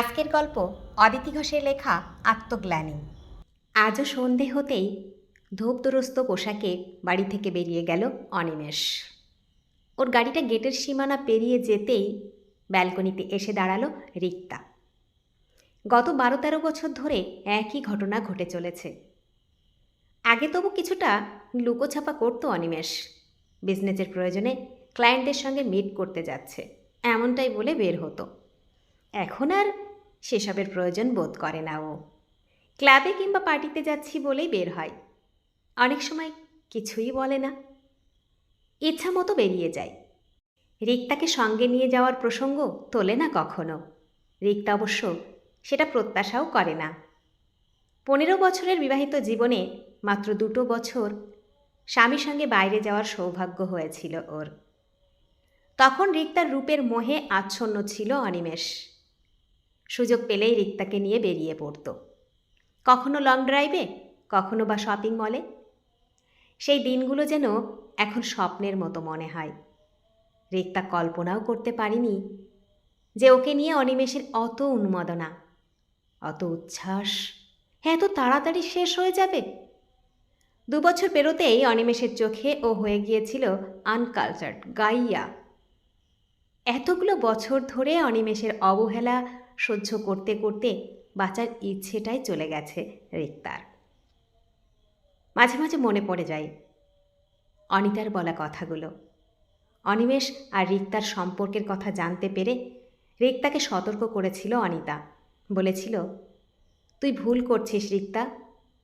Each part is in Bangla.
আজকের গল্প অদিতি ঘোষের লেখা আত্মগ্লানি। আজও সন্ধে হতেই ধূপদুরস্ত পোশাকে বাড়ি থেকে বেরিয়ে গেল অনিমেষ। ওর গাড়িটা গেটের সীমানা পেরিয়ে যেতেই ব্যালকনিতে এসে দাঁড়াল রিক্তা। গত বারো তেরো বছর ধরে একই ঘটনা ঘটে চলেছে। আগে তবু কিছুটা লুকোছাপা করতো অনিমেষ। বিজনেসের প্রয়োজনে ক্লায়েন্টদের সঙ্গে মিট করতে যাচ্ছে, এমনটাই বলে বের হতো। এখন আর সেসবের প্রয়োজন বোধ করে না ও। ক্লাবে কিংবা পার্টিতে যাচ্ছি বলেই বের হয়। অনেক সময় কিছুই বলে না। ইচ্ছা মতো বেরিয়ে যায়। রিক্তাকে সঙ্গে নিয়ে যাওয়ার প্রসঙ্গ তোলে না কখনো। রিক্তা অবশ্য সেটা প্রত্যাশাও করে না। পনেরো বছরের বিবাহিত জীবনে মাত্র দুটো বছর স্বামীর সঙ্গে বাইরে যাওয়ার সৌভাগ্য হয়েছিল ওর। তখন রিক্তার রূপের মোহে আচ্ছন্ন ছিল অনিমেষ। সুযোগ পেলেই রিক্তাকে নিয়ে বেরিয়ে পড়ত। কখনো লং ড্রাইভে কখনো বা শপিং মলে সেই দিনগুলো যেন এখন স্বপ্নের মতো মনে হয়। রিক্তা কল্পনাও করতে পারিনি যে ওকে নিয়ে অনিমেষের অত উন্মাদনা, অত উচ্ছ্বাস হ্যাঁ এত তাড়াতাড়ি শেষ হয়ে যাবে। দুবছর পেরোতেই অনিমেষের চোখে ও হয়ে গিয়েছিল আনকালচার্ড গাইয়া। এতগুলো বছর ধরে অনিমেষের অবহেলা সহ্য করতে করতে বাঁচার ইচ্ছেটাই চলে গেছে রিক্তার। মাঝে মাঝে মনে পড়ে যায় অনিতার বলা কথাগুলো। অনিমেষ আর রিক্তার সম্পর্কের কথা জানতে পেরে রিক্তাকে সতর্ক করেছিল অনিতা। বলেছিল, তুই ভুল করছিস রিক্তা।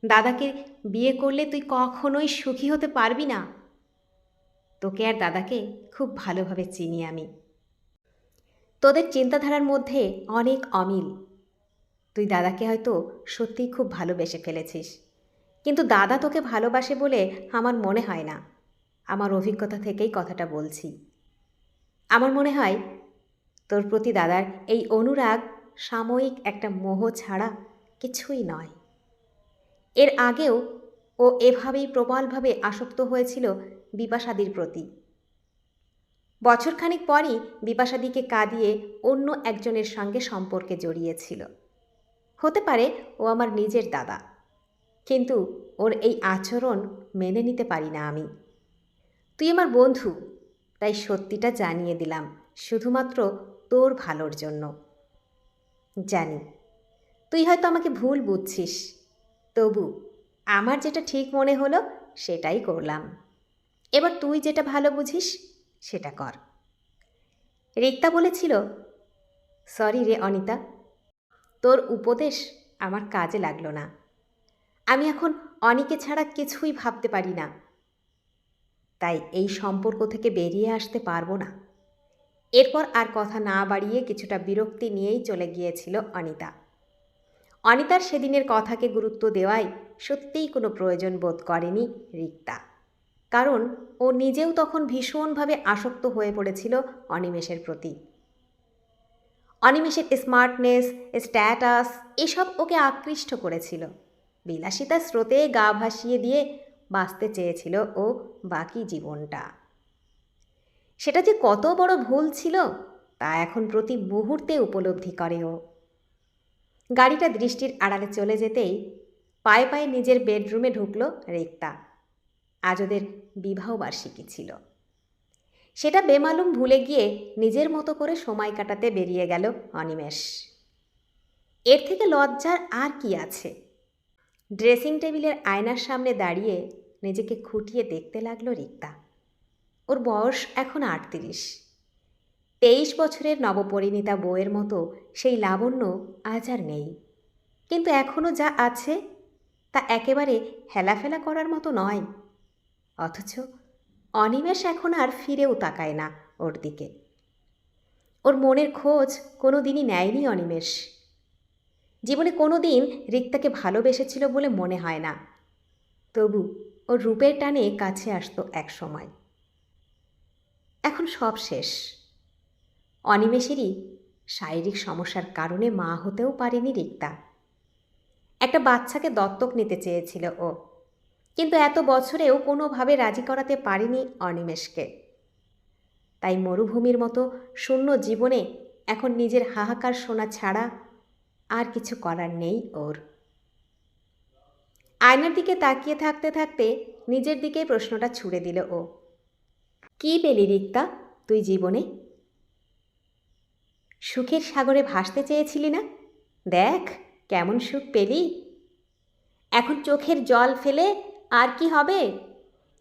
দাদাকে বিয়ে করলে তুই কখনোই সুখী হতে পারবি না। তোকে আর দাদাকে খুব ভালোভাবে চিনি আমি। তোদের চিন্তাধারার মধ্যে অনেক অমিল। তুই দাদাকে হয়তো সত্যিই খুব ভালোবেসে ফেলেছিস। কিন্তু দাদা তোকে ভালোবাসে বলে আমার মনে হয় না। আমার অভিজ্ঞতা থেকেই কথাটা বলছি। আমার মনে হয় তোর প্রতি দাদার এই অনুরাগ সাময়িক একটা মোহ ছাড়া কিছুই নয়। এর আগেও ও এভাবেই প্রবলভাবে আসক্ত হয়েছিল বিপাশাদির প্রতি। বছরখানিক পরই বিপাশাদিকে কাঁদিয়ে অন্য একজনের সঙ্গে সম্পর্কে জড়িয়েছিল। হতে পারে ও আমার নিজের দাদা। কিন্তু ওর এই আচরণ মেনে নিতে পারি না আমি। তুই আমার বন্ধু, তাই সত্যিটা জানিয়ে দিলাম, শুধুমাত্র তোর ভালোর জন্য। জানি, তুই হয়তো আমাকে ভুল বুঝছিস, তবু আমার যেটা ঠিক মনে হলো সেটাই করলাম। এবার তুই যেটা ভালো বুঝিস সেটা কর। রিক্তা বলেছিল, সরি রে অনিতা, তোর উপদেশ আমার কাজে লাগল না। আমি এখন অনিকে ছাড়া কিছুই ভাবতে পারি না। তাই এই সম্পর্ক থেকে বেরিয়ে আসতে পারব না। এরপর আর কথা না বাড়িয়ে কিছুটা বিরক্তি নিয়েই চলে গিয়েছিল অনিতা। অনিতার সেদিনের কথাকে গুরুত্ব দেওয়ায় সত্যিই কোনো প্রয়োজন বোধ করেনি রিক্তা। কারণ ও নিজেও তখন ভীষণভাবে আসক্ত হয়ে পড়েছিল অনিমেষের প্রতি। অনিমেষের স্মার্টনেস, স্ট্যাটাস এসব ওকে আকৃষ্ট করেছিল। বিলাসিতার স্রোতে গা ভাসিয়ে দিয়ে বাঁচতে চেয়েছিল ও বাকি জীবনটা। সেটা যে কত বড় ভুল ছিল তা এখন প্রতি মুহূর্তে উপলব্ধি করে ও। গাড়িটা দৃষ্টির আড়ালে চলে যেতেই পায়ে পায়ে নিজের বেডরুমে ঢুকলো রেক্তা। আজ ওদের বিবাহবার্ষিকী ছিল। সেটা বেমালুম ভুলে গিয়ে নিজের মতো করে সময় কাটাতে বেরিয়ে গেল অনিমেষ। এর থেকে লজ্জার আর কি আছে? ড্রেসিং টেবিলের আয়নার সামনে দাঁড়িয়ে নিজেকে খুঁটিয়ে দেখতে লাগল রিক্তা। ওর বয়স এখন আটত্রিশ। তেইশ বছরের নবপরিণীতা বউয়ের মতো সেই লাবণ্য আজ আর নেই। কিন্তু এখনও যা আছে তা একেবারে হেলাফেলা করার মতো নয়। অথচ অনিমেষ এখন আর ফিরেও তাকায় না ওর দিকে। ওর মনের খোঁজ কোনো দিনই নেয়নি অনিমেষ। জীবনে কোনো দিন রিক্তাকে ভালোবেসেছিল বলে মনে হয় না। তবু ওর রূপের টানে কাছে আসতো এক সময়। এখন সব শেষ। অনিমেষেরই শারীরিক সমস্যার কারণে মা হতেও পারেনি রিক্তা। একটা বাচ্চাকে দত্তক নিতে চেয়েছিল ও। কিন্তু এত বছরেও কোনোভাবে রাজি করাতে পারেনি অনিমেষকে। তাই মরুভূমির মতো শূন্য জীবনে এখন নিজের হাহাকার শোনা ছাড়া আর কিছু করার নেই ওর। আয়নার দিকে তাকিয়ে থাকতে থাকতে নিজের দিকে প্রশ্নটা ছুড়ে দিল ও। কি পেলি রিক্তা তুই জীবনে? সুখের সাগরে ভাসতে চেয়েছিলি না? দেখ, কেমন সুখ পেলি? এখন চোখের জল ফেলে আর কি হবে?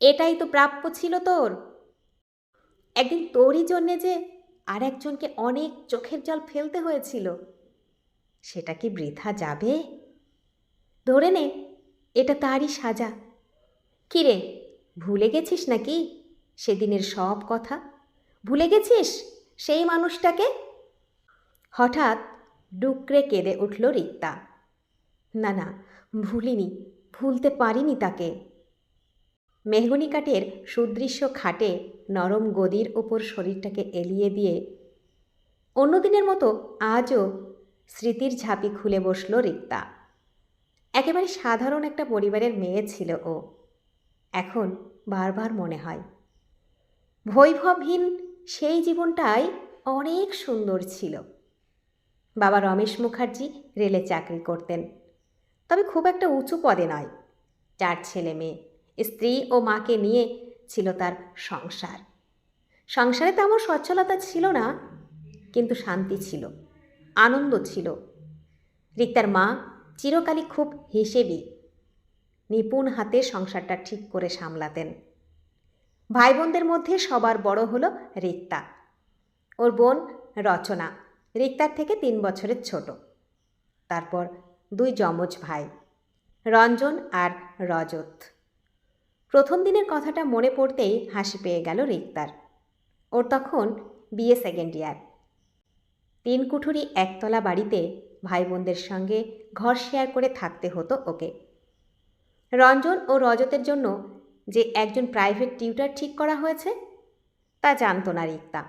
এটাই তো প্রাপ্য ছিল তোর। একদিন তোরই জন্যে যে আর একজনকে অনেক চোখের জল ফেলতে হয়েছিল, সেটা কি বৃথা যাবে? ধরে নে, এটা তারই সাজা। কিরে ভুলে গেছিস নাকি সেদিনের সব কথা? ভুলে গেছিস সেই মানুষটাকে? হঠাৎ ডুকরে কেঁদে উঠল রিক্তা। না না, ভুলিনি। ভুলতে পারিনি তাকে। মেহগনি কাঠের সুদৃশ্য খাটে নরম গদির ওপর শরীরটাকে এলিয়ে দিয়ে অন্যদিনের মতো আজও স্মৃতির ঝাঁপি খুলে বসল রিক্তা। একেবারে সাধারণ একটা পরিবারের মেয়ে ছিল ও। এখন বারবার মনে হয়। বৈভবহীন সেই জীবনটাই অনেক সুন্দর ছিল। বাবা রমেশ মুখার্জি রেলে চাকরি করতেন। তবে খুব একটা উঁচু পদে নয়। চার ছেলে মেয়ে, স্ত্রী ও মাকে নিয়ে ছিল তার সংসার। সংসারে তেমন সচ্ছলতা ছিল না, কিন্তু শান্তি ছিল, আনন্দ ছিল। রিক্তার মা চিরকালই খুব হিসেবি, নিপুণ হাতে সংসারটা ঠিক করে সামলাতেন। ভাই বোনদের মধ্যে সবার বড় হলো রিক্তা। ওর বোন রচনা, রিক্তার থেকে তিন বছরের ছোট। তারপর দুই যমজ ভাই, রঞ্জন আর রজত। প্রথম দিনের কথাটা মনে পড়তেই হাসি পেয়ে গেল রিক্তার। ওর তখন বিএ সেকেন্ড ইয়ার তিন কুঠুরি একতলা বাড়িতে ভাই বোনদের সঙ্গে ঘর শেয়ার করে থাকতে হতো ওকে। রঞ্জন ও রজতের জন্য যে একজন প্রাইভেট টিউটার ঠিক করা হয়েছে, তা জানতো না রিক্তা।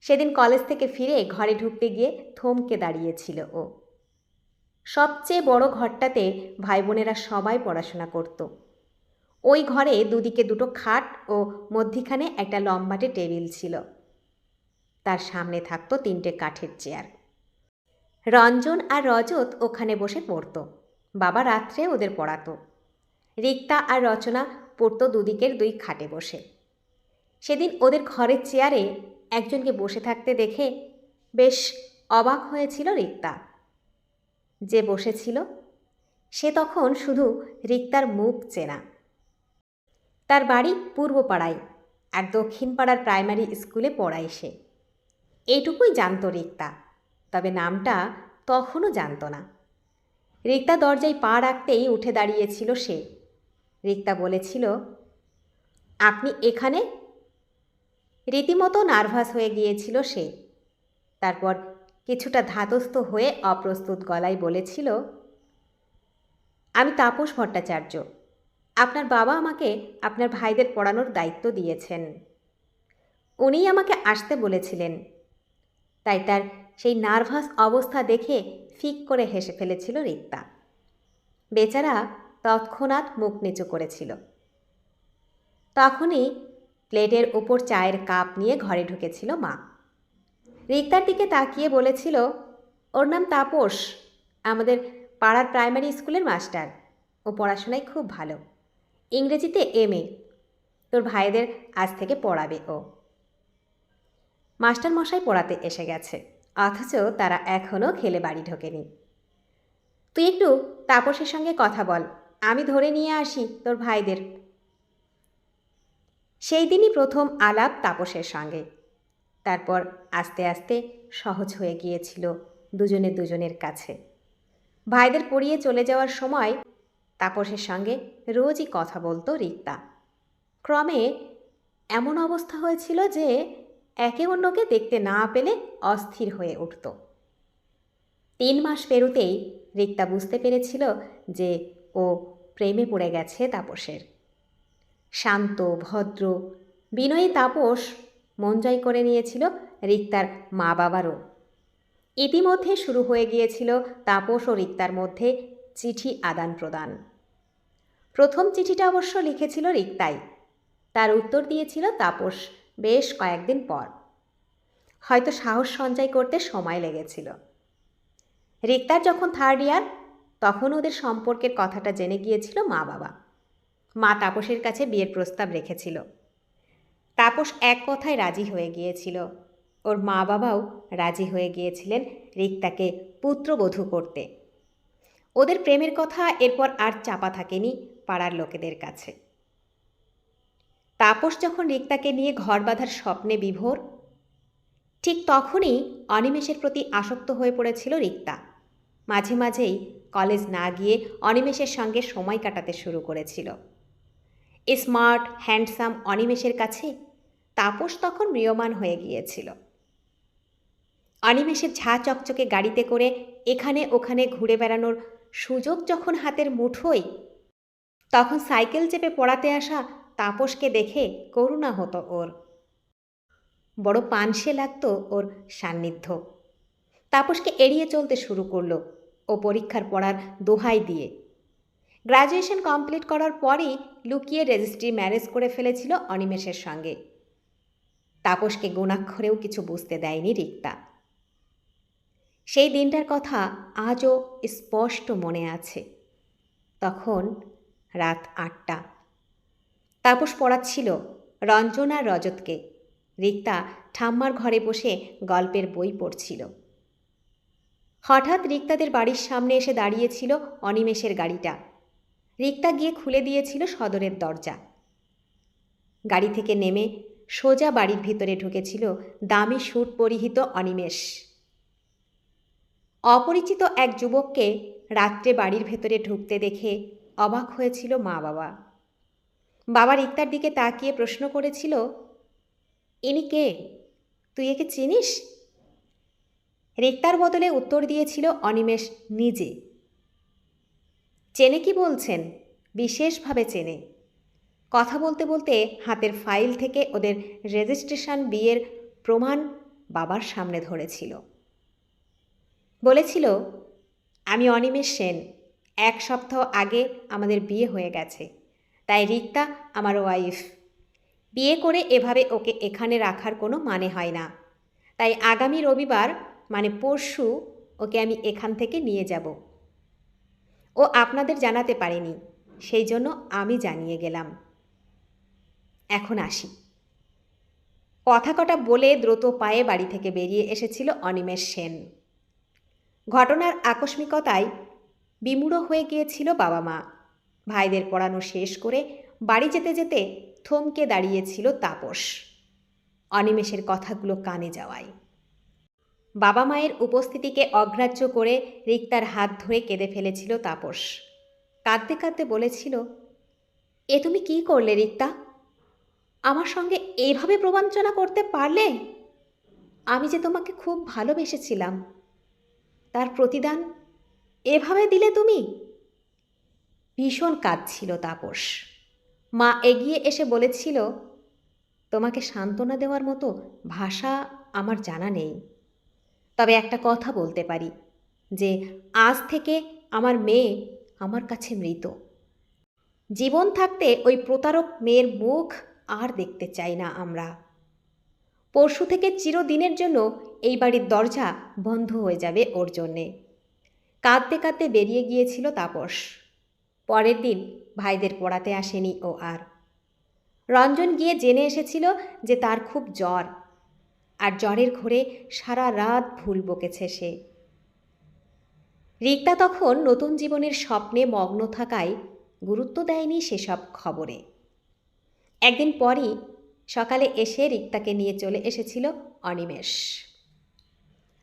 সেদিন কলেজ থেকে ফিরে ঘরে ঢুকতে গিয়ে থমকে দাঁড়িয়েছিল ও। সবচেয়ে বড় ঘরটাতে ভাই বোনেরা সবাই পড়াশোনা করত। ওই ঘরে দুদিকে দুটো খাট ও মধ্যিখানে একটা লম্বাটে টেবিল ছিল। তার সামনে থাকতো তিনটে কাঠের চেয়ার। রঞ্জন আর রজত ওখানে বসে পড়ত। বাবা রাত্রে ওদের পড়াতো। রিক্তা আর রচনা পড়তো দুদিকের দুই খাটে বসে। সেদিন ওদের ঘরের চেয়ারে একজনকে বসে থাকতে দেখে বেশ অবাক হয়েছিল রিক্তা। যে বসেছিল, সে তখন শুধু রিক্তার মুখ চেনা। তার বাড়ি পূর্বপাড়ায় আর দক্ষিণ পাড়ার প্রাইমারি স্কুলে পড়ায় সে। এইটুকুই জানত রিক্তা, তবে নামটা তখনও জানতো না। রিক্তা দরজায় পা রাখতেই উঠে দাঁড়িয়েছিল সে। রিক্তা বলেছিল, আপনি এখানে? রীতিমতো নার্ভাস হয়ে গিয়েছিল সে। তারপর কিছুটা ধাতস্থ হয়ে অপ্রস্তুত গলায় বলেছিল, আমি তাপস ভট্টাচার্য। আপনার বাবা আমাকে আপনার ভাইদের পড়ানোর দায়িত্ব দিয়েছেন। উনিই আমাকে আসতে বলেছিলেন। তাই তার সেই নার্ভাস অবস্থা দেখে ফিক করে হেসে ফেলেছিল রিক্তা। বেচারা তৎক্ষণাৎ মুখ নিচু করেছিল। তখনই প্লেটের ওপর চায়ের কাপ নিয়ে ঘরে ঢুকেছিল মা। রিক্তার দিকে তাকিয়ে বলেছিল, ওর নাম তাপস, আমাদের পাড়ার প্রাইমারি স্কুলের মাস্টার। ও পড়াশোনায় খুব ভালো। ইংরেজিতে এম এ। তোর ভাইদের আজ থেকে পড়াবে ও। মাস্টার মশাই পড়াতে এসে গেছে। অথচ তারা এখনও খেলে বাড়ি ঢোকেনি। তুই একটু তাপসের সঙ্গে কথা বল। আমি ধরে নিয়ে আসি তোর ভাইদের। সেই দিনই প্রথম আলাপ তাপসের সঙ্গে। তারপর আস্তে আস্তে সহজ হয়ে গিয়েছিল দুজনে দুজনের কাছে। ভাইদের পড়িয়ে চলে যাওয়ার সময় তাপসের সঙ্গে রোজই কথা বলতো রিক্তা। ক্রমে এমন অবস্থা হয়েছিল যে একে অন্যকে দেখতে না পেলে অস্থির হয়ে উঠত। তিন মাস পেরুতেই রিক্তা বুঝতে পেরেছিল যে ও প্রেমে পড়ে গেছে তাপসের। শান্ত, ভদ্র, বিনয়ী তাপস মন জয় করে নিয়েছিল রিক্তার মা বাবারও ইতিমধ্যে শুরু হয়ে গিয়েছিল তাপস ও রিক্তার মধ্যে চিঠি আদান প্রদান। প্রথম চিঠিটা অবশ্য লিখেছিল রিক্তাই। তার উত্তর দিয়েছিল তাপস বেশ কয়েকদিন পর। হয়তো সাহস সঞ্চয় করতে সময় লেগেছিল। রিক্তার যখন থার্ড ইয়ার তখন ওদের সম্পর্কের কথাটা জেনে গিয়েছিল মা বাবা মা তাপসের কাছে বিয়ের প্রস্তাব রেখেছিল। তাপস এক কথায় রাজি হয়ে গিয়েছিল। ওর মা বাবাও রাজি হয়ে গিয়েছিলেন রিক্তাকে পুত্রবধূ করতে। ওদের প্রেমের কথা এরপর আর চাপা থাকেনি পাড়ার লোকেদের কাছে। তাপস যখন রিক্তাকে নিয়ে ঘর বাঁধার স্বপ্নে বিভোর, ঠিক তখনই অনিমেষের প্রতি আসক্ত হয়ে পড়েছিল রিক্তা। মাঝে মাঝেই কলেজ না গিয়ে অনিমেষের সঙ্গে সময় কাটাতে শুরু করেছিল। স্মার্ট, হ্যান্ডসাম অনিমেষের কাছে তাপস তখন ম্রিয়মান হয়ে গিয়েছিল। অনিমেষের ঝা চকচকে গাড়িতে করে এখানে ওখানে ঘুরে বেড়ানোর সুযোগ যখন হাতের মুঠোই তখন সাইকেল চেপে পড়াতে আসা তাপসকে দেখে করুণা হতো ওর। বড় পানসে লাগতো ওর সান্নিধ্য। তাপসকে এড়িয়ে চলতে শুরু করল ও পরীক্ষার পড়ার দোহাই দিয়ে। গ্র্যাজুয়েশন কমপ্লিট করার পরই লুকিয়ে রেজিস্ট্রি ম্যারেজ করে ফেলেছিল অনিমেষের সঙ্গে। তাপসকে গুণাক্ষরেও কিছু বুঝতে দেয়নি রিক্তা। সেই দিনটার কথা আজও স্পষ্ট মনে আছে। তখন রাত আটটা। তাপস পড়াচ্ছিল রঞ্জন আর রজতকে। রিক্তা ঠাম্মার ঘরে বসে গল্পের বই পড়ছিল। হঠাৎ রিক্তাদের বাড়ির সামনে এসে দাঁড়িয়েছিল অনিমেষের গাড়িটা। রিক্তা গিয়ে খুলে দিয়েছিল সদরের দরজা। গাড়ি থেকে নেমে সোজা বাড়ির ভিতরে ঢুকেছিল দামি স্যুট পরিহিত অনিমেষ। অপরিচিত এক যুবককে রাত্রে বাড়ির ভেতরে ঢুকতে দেখে অবাক হয়েছিল মা বাবা। বাবা রিক্তার দিকে তাকিয়ে প্রশ্ন করেছিল, ইনি কে? তুই একে চিনিস? রিক্তার বদলে উত্তর দিয়েছিল অনিমেষ নিজে। চেনে কি বলছেন? বিশেষভাবে চেনে। কথা বলতে বলতে হাতের ফাইল থেকে ওদের রেজিস্ট্রেশন বিয়ের প্রমাণ বাবার সামনে ধরেছিল। বলেছিল, আমি অনিমেষ সেন। এক সপ্তাহ আগে আমাদের বিয়ে হয়ে গেছে। তাই রিক্তা আমার ওয়াইফ। বিয়ে করে এভাবে ওকে এখানে রাখার কোনো মানে হয় না। তাই আগামী রবিবার মানে পরশু, ওকে আমি এখান থেকে নিয়ে যাব। ও আপনাদের জানাতে পারেনি। সেই জন্য আমি জানিয়ে গেলাম। এখন আসি। কথা কটা বলে দ্রুত পায়ে বাড়ি থেকে বেরিয়ে এসেছিল অনিমেষ সেন। ঘটনার আকস্মিকতায় বিমূঢ় হয়ে গিয়েছিল বাবা মা। ভাইদের পড়ানো শেষ করে বাড়ি যেতে যেতে থমকে দাঁড়িয়েছিল তাপস। অনিমেষের কথাগুলো কানে যাওয়ায়। বাবা মায়ের উপস্থিতিকে অগ্রাহ্য করে রিক্তার হাত ধরে কেঁদে ফেলেছিল তাপস। কাঁদতে কাঁদতে বলেছিল, এ তুমি কি করলে রিক্তা? আমার সঙ্গে এইভাবে প্রবঞ্চনা করতে পারলে? আমি যে তোমাকে খুব ভালোবেসেছিলাম। তার প্রতিদান এভাবে দিলে তুমি? ভীষণ কাঁদছিল তাপস। মা এগিয়ে এসে বলেছিল, তোমাকে সান্ত্বনা দেওয়ার মতো ভাষা আমার জানা নেই। তবে একটা কথা বলতে পারি, যে আজ থেকে আমার মেয়ে আমার কাছে মৃত। জীবন থাকতে ওই প্রতারক মেয়ের মুখ আর দেখতে চাই না আমরা। পরশু থেকে চিরদিনের জন্য এই বাড়ির দরজা বন্ধ হয়ে যাবে ওর জন্যে কাঁদতে কাঁদতে বেরিয়ে গিয়েছিল তাপস। পরের দিন ভাইদের পড়াতে আসেনি ও আর। রঞ্জন গিয়ে জেনে এসেছিল যে তার খুব জ্বর, আর জ্বরের ঘোরে সারা রাত ভুল বকেছে সে। রিক্তা তখন নতুন জীবনের স্বপ্নে মগ্ন থাকায় গুরুত্ব দেয়নি সেসব খবরে। একদিন পরই সকালে এসে রিক্তাকে নিয়ে চলে এসেছিল অনিমেষ।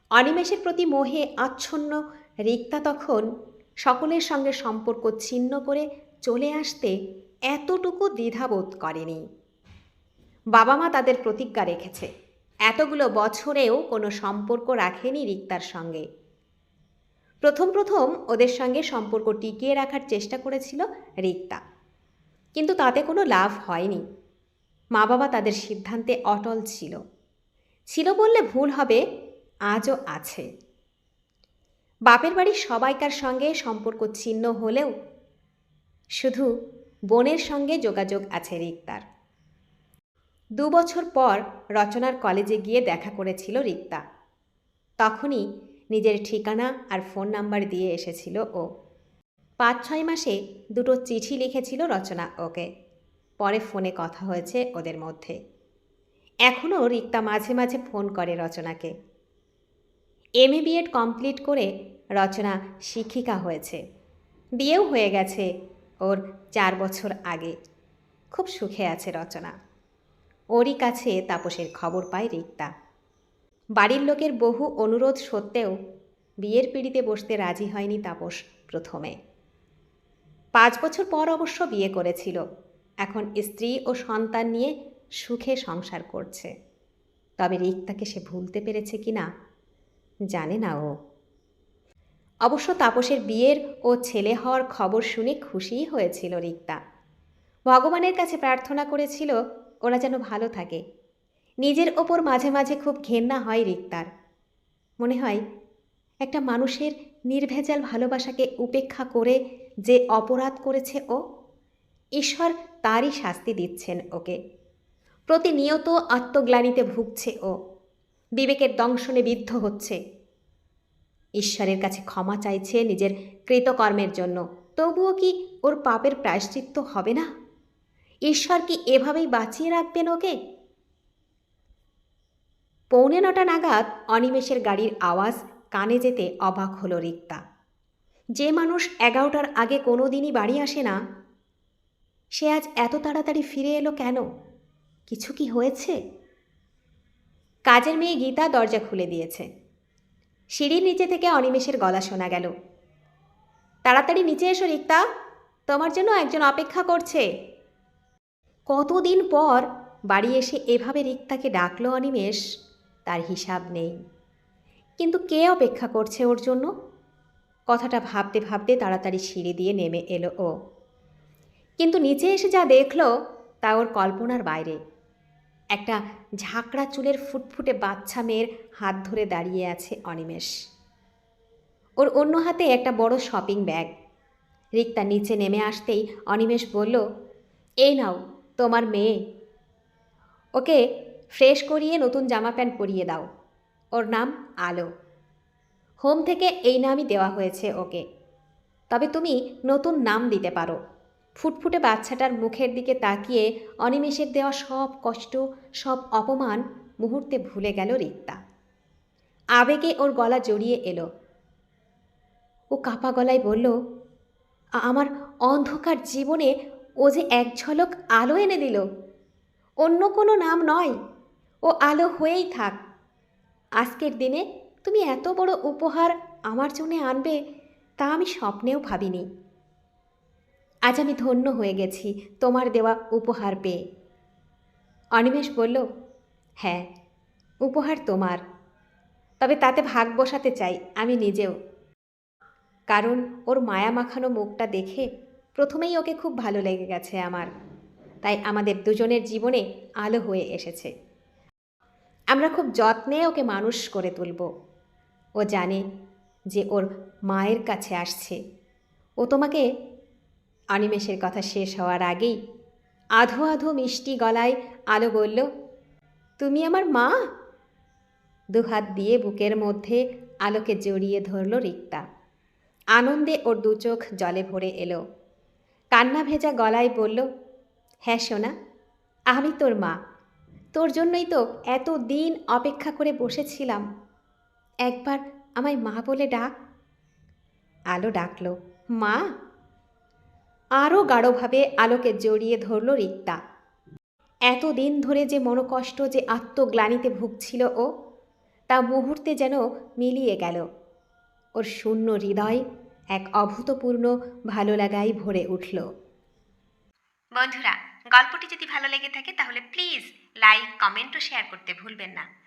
অনিমেষের প্রতি মোহে আচ্ছন্ন রিক্তা তখন সকলের সঙ্গে সম্পর্ক ছিন্ন করে চলে আসতে এতটুকু দ্বিধাবোধ করেনি। বাবা মা তাদের প্রতিজ্ঞা রেখেছে। এতগুলো বছরেও কোনো সম্পর্ক রাখেনি রিক্তার সঙ্গে। প্রথম প্রথম ওদের সঙ্গে সম্পর্ক টিকিয়ে রাখার চেষ্টা করেছিল রিক্তা। কিন্তু তাতে কোনো লাভ হয়নি। মা বাবা তাদের সিদ্ধান্তে অটল ছিল। ছিল বললে ভুল হবে, আজও আছে। বাপের বাড়ির সবাইকার সঙ্গে সম্পর্ক ছিন্ন হলেও শুধু বোনের সঙ্গে যোগাযোগ আছে রিক্তার। দু বছর পর রচনার কলেজে গিয়ে দেখা করেছিল রিক্তা। তখনই নিজের ঠিকানা আর ফোন নাম্বার দিয়ে এসেছিল ও। পাঁচ ছয় মাসে দুটো চিঠি লিখেছিল রচনা ওকে। পরে ফোনে কথা হয়েছে ওদের মধ্যে। এখনও রিক্তা মাঝে মাঝে ফোন করে রচনাকে। এম এ বিএড কমপ্লিট করে রচনা শিক্ষিকা হয়েছে। বিয়েও হয়ে গেছে ওর চার বছর আগে। খুব সুখে আছে রচনা। ওরই কাছে তাপসের খবর পায় রিক্তা। বাড়ির লোকের বহু অনুরোধ সত্ত্বেও বিয়ের পিড়িতে বসতে রাজি হয়নি তাপস প্রথমে। পাঁচ বছর পর অবশ্য বিয়ে করেছিল। এখন স্ত্রী ও সন্তান নিয়ে সুখে সংসার করছে। তবে রিক্তাকে সে ভুলতে পেরেছে কি না, জানে না ও। অবশ্য তাপসের বিয়ের ও ছেলে হওয়ার খবর শুনে খুশিই হয়েছিল রিক্তা। ভগবানের কাছে প্রার্থনা করেছিল, ওরা যেন ভালো থাকে। নিজের ওপর মাঝে মাঝে খুব ঘেন্না হয় রিক্তার। মনে হয়, একটা মানুষের নির্ভেজাল ভালোবাসাকে উপেক্ষা করে যে অপরাধ করেছে ও, ঈশ্বর তারই শাস্তি দিচ্ছেন ওকে। প্রতিনিয়ত আত্মগ্লানিতে ভুগছে ও, বিবেকের দংশনে বিদ্ধ হচ্ছে। ঈশ্বরের কাছে ক্ষমা চাইছে নিজের কৃতকর্মের জন্য। তবুও কি ওর পাপের প্রায়শ্চিত্ত হবে না? ঈশ্বর কি এভাবেই বাঁচিয়ে রাখবেন ওকে? পৌনে নটা নাগাদ অনিমেষের গাড়ির আওয়াজ কানে যেতে অবাক হলো রিক্তা। যে মানুষ এগারোটার আগে কোনো দিনই বাড়ি আসে না, সে আজ এত তাড়াতাড়ি ফিরে এলো কেন? কিছু কি হয়েছে? কাজের মেয়ে গীতা দরজা খুলে দিয়েছে। সিঁড়ির নিচে থেকে অনিমেষের গলা শোনা গেল। তাড়াতাড়ি নিচে এসো, রিক্তা। তোমার জন্য একজন অপেক্ষা করছে। কতদিন পর বাড়ি এসে এভাবে রিক্তাকে ডাকলো অনিমেষ, তার হিসাব নেই। কিন্তু কে অপেক্ষা করছে ওর জন্য? কথাটা ভাবতে ভাবতে তাড়াতাড়ি সিঁড়ি দিয়ে নেমে এলো ও। কিন্তু নিচে এসে যা দেখল, তা ওর কল্পনার বাইরে। একটা ঝাঁকড়া চুলের ফুটফুটে বাচ্চা মেয়ের হাত ধরে দাঁড়িয়ে আছে অনিমেষ। ওর অন্য হাতে একটা বড় শপিং ব্যাগ। রিক্তা নিচে নেমে আসতেই অনিমেষ বলল, এই নাও, তোমার মেয়ে। ওকে ফ্রেশ করিয়ে নতুন জামা প্যান্ট পরিয়ে দাও। ওর নাম আলো। হোম থেকে এই নামই দেওয়া হয়েছে ওকে। তবে তুমি নতুন নাম দিতে পারো। ফুটফুটে বাচ্চাটার মুখের দিকে তাকিয়ে অনিমেষের দেওয়া সব কষ্ট, সব অপমান মুহূর্তে ভুলে গেল রিক্তা। আবেগে ওর গলা জড়িয়ে এলো। ও কাপা গলায় বলল আমার অন্ধকার জীবনে ও যে এক ঝলক আলো এনে দিল। অন্য কোনো নাম নয়। ও আলো হয়েই থাক। আজকের দিনে তুমি এত বড় উপহার আমার জন্য আনবে তা আমি স্বপ্নেও ভাবিনি। আজ আমি ধন্য হয়ে গেছি তোমার দেওয়া উপহার পেয়ে। অনিমেষ বলল হ্যাঁ উপহার তোমার। তবে তাতে ভাগ বসাতে চাই, আমি নিজেও। কারণ ওর মায়া মাখানো মুখটা দেখে প্রথমেই ওকে খুব ভালো লেগে গেছে আমার। তাই আমাদের দুজনের জীবনে আলো হয়ে এসেছে। আমরা খুব যত্নে ওকে মানুষ করে তুলব। ও জানে যে ওর মায়ের কাছে আসছে। ও তোমাকে অনিমেষের কথা শেষ হওয়ার আগেই আধো আধো মিষ্টি গলায় আলো বলল, তুমি আমার মা? দুহাত দিয়ে বুকের মধ্যে আলোকে জড়িয়ে ধরল রিক্তা। আনন্দে ওর দু চোখ জলে ভরে এলো। কান্না ভেজা গলায় বলল হ্যাঁ সোনা, আমি তোর মা। তোর জন্যই তো এত দিন অপেক্ষা করে বসেছিলাম। একবার আমায় মা বলে ডাক। আলো ডাকলো, মা! আরও গাঢ়ভাবে আলোকে জড়িয়ে ধরল রিক্তা। এতদিন ধরে যে মনোকষ্ট, যে আত্মগ্লানিতে ভুগছিল ও, তা মুহূর্তে যেন মিলিয়ে গেল। ওর শূন্য হৃদয় এক অভূতপূর্ণ ভালো লাগাই ভরে উঠল। বন্ধুরা, গল্পটি যদি ভালো লেগে থাকে তাহলে প্লিজ লাইক, কমেন্ট ও শেয়ার করতে ভুলবেন না।